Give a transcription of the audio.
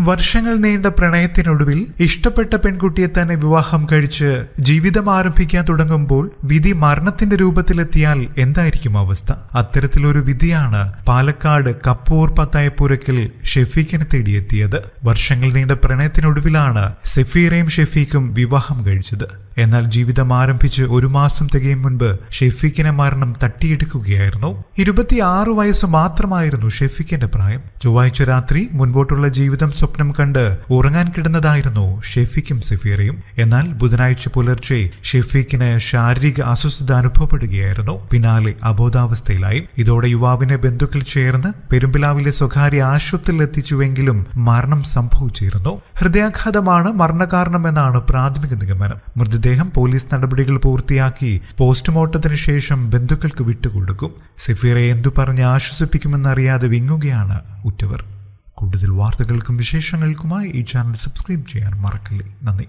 വർഷങ്ങൾ നീണ്ട പ്രണയത്തിനൊടുവിൽ ഇഷ്ടപ്പെട്ട പെൺകുട്ടിയെ തന്നെ വിവാഹം കഴിച്ച് ജീവിതം ആരംഭിക്കാൻ തുടങ്ങുമ്പോൾ വിധി മരണത്തിന്റെ രൂപത്തിലെത്തിയാൽ എന്തായിരിക്കും അവസ്ഥ? അത്തരത്തിലൊരു വിധിയാണ് പാലക്കാട് കപ്പൂർ പത്തായപ്പുരക്കിൽ ഷെഫീഖിനെ തേടിയെത്തിയത്. വർഷങ്ങൾ നീണ്ട പ്രണയത്തിനൊടുവിലാണ് സെഫീറയും ഷെഫീഖും വിവാഹം കഴിച്ചത്. എന്നാൽ ജീവിതം ആരംഭിച്ച് ഒരു മാസം തികയും മുൻപ് ഷെഫീഖിനെ മരണം തട്ടിയെടുക്കുകയായിരുന്നു. ഇരുപത്തിയാറ് വയസ്സ് മാത്രമായിരുന്നു ഷെഫീഖിന്റെ പ്രായം. ചൊവ്വാഴ്ച രാത്രി മുൻപോട്ടുള്ള ജീവിതം സ്വപ്നം കണ്ട് ഉറങ്ങാൻ കിടന്നതായിരുന്നു ഷെഫിക്കും സഫീറയും. എന്നാൽ ബുധനാഴ്ച പുലർച്ചെ ഷെഫീഖിന് ശാരീരിക അസ്വസ്ഥത അനുഭവപ്പെടുകയായിരുന്നു. പിന്നാലെ അബോധാവസ്ഥയിലായി. ഇതോടെ യുവാവിനെ ബന്ധുക്കൾ ചേർന്ന് പെരുമ്പിലാവിലെ സ്വകാര്യ ആശുപത്രിയിൽ എത്തിച്ചുവെങ്കിലും മരണം സംഭവിച്ചിരുന്നു. ഹൃദയാഘാതമാണ് മരണകാരണമെന്നാണ് പ്രാഥമിക നിഗമനം. മൃതദേഹം പോലീസ് നടപടികൾ പൂർത്തിയാക്കി പോസ്റ്റ്മോർട്ടത്തിന് ശേഷം ബന്ധുക്കൾക്ക് വിട്ടുകൊടുക്കും. സഫീറെ എന്തു പറഞ്ഞ് ആശ്വസിപ്പിക്കുമെന്നറിയാതെ വിങ്ങുകയാണ് ഉറ്റവർ. കൂടുതൽ വാർത്തകൾക്കും വിശേഷങ്ങൾക്കുമായി ഈ ചാനൽ സബ്സ്ക്രൈബ് ചെയ്യാൻ മറക്കല്ലേ. നന്ദി.